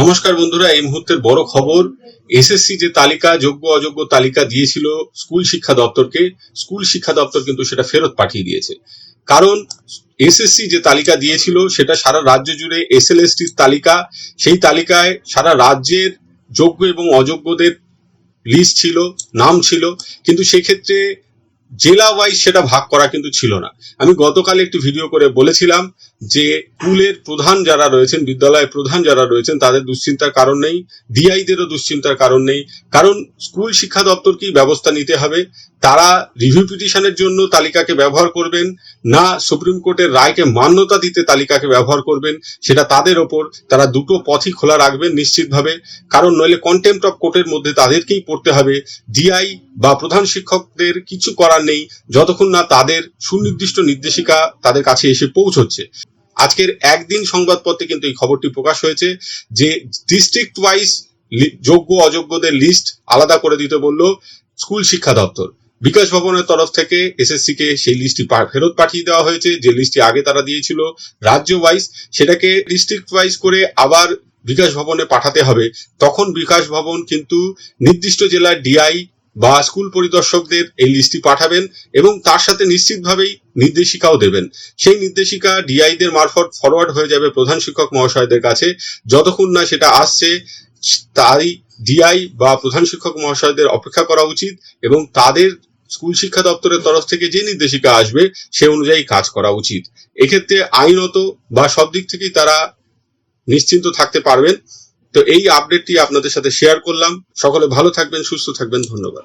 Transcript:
নমস্কার বন্ধুরা, এই মুহূর্তের বড় খবর এসএসসি যে তালিকা, যোগ্য, অযোগ্য তালিকা দিয়েছিল স্কুল শিক্ষা দপ্তরকে, স্কুল শিক্ষা দপ্তর কিন্তু সেটা ফেরত পাঠিয়ে দিয়েছে। কারণ এসএসসি যে তালিকা দিয়েছিল, সেটা সারা রাজ্য জুড়ে এসএলএসটির তালিকা, সেই তালিকায় সারা রাজ্যের যোগ্য এবং অযোগ্যদের লিস্ট ছিল, নাম ছিল। কিন্তু সেক্ষেত্রে জেলা ওয়াইজ সেটা ভাগ করা কিন্তু ছিল না। আমি গতকাল একটি ভিডিও করে বলেছিলাম যে স্কুলের প্রধান যারা রয়েছেন, বিদ্যালয়ের প্রধান যারা রয়েছেন, তাদের দুশ্চিন্তার কারণ নেই ডিআইদেরও দুশ্চিন্তার কারণ নেই। কারণ স্কুল শিক্ষা দপ্তরকেই ব্যবস্থা নিতে হবে। তারা রিভিউ পিটিশনের জন্য তালিকাকে ব্যবহার করবেন, না সুপ্রিম কোর্টের রায়কে মান্যতা দিতে তালিকাকে ব্যবহার করবেন, সেটা তাদের ওপর তারা দুটো পথই খোলা রাখবেন নিশ্চিতভাবে। কারণ নইলে কন্টেম্পট অফ কোর্টের মধ্যে তাদেরকেই পড়তে হবে। ডিআই বা প্রধান শিক্ষকদের কিছু করার নেই, যতক্ষণ না তাদের সুনির্দিষ্ট নির্দেশিকা তাদের কাছে এসে পৌঁছচ্ছে। আজকের একদিন সংবাদপত্রে কিন্তু এই খবরটি প্রকাশ হয়েছে যে ডিস্ট্রিক্ট ওয়াইজ যোগ্য অযোগ্যদের লিস্ট আলাদা করে দিতে বলল স্কুল শিক্ষা দপ্তর। বিকাশ ভবনের তরফ থেকে এসএসসি কে সেই লিস্টটি ফেরত পাঠিয়ে দেওয়া হয়েছে। যে লিস্টটি আগে তারা দিয়েছিল রাজ্য ওয়াইজ সেটাকে ডিস্ট্রিক্ট ওয়াইজ করে আবার বিকাশ ভবনে পাঠাতে হবে। তখন বিকাশ ভবন কিন্তু নির্দিষ্ট জেলার ডিআই বা স্কুল পরিদর্শকদের এই লিস্টটি পাঠাবেন এবং তার সাথে নিশ্চিতভাবেই নির্দেশিকাও দেবেন। সেই নির্দেশিকা ডিআইদের মারফত ফরওয়ার্ড হয়ে যাবে প্রধান শিক্ষক মহাশয়দের কাছে। যতক্ষণ না সেটা আসছে তাই ডিআই বা প্রধান শিক্ষক মহাশয়দের অপেক্ষা করা উচিত এবং তাদের স্কুল শিক্ষা দপ্তরের তরফ থেকে যে নির্দেশিকা আসবে, সে অনুযায়ী কাজ করা উচিত। এক্ষেত্রে আইনত বা সব দিক থেকেই তারা নিশ্চিন্ত থাকতে পারবেন। তো এই আপডেটটি আপনাদের সাথে শেয়ার করলাম। সকলে ভালো থাকবেন, সুস্থ থাকবেন। ধন্যবাদ।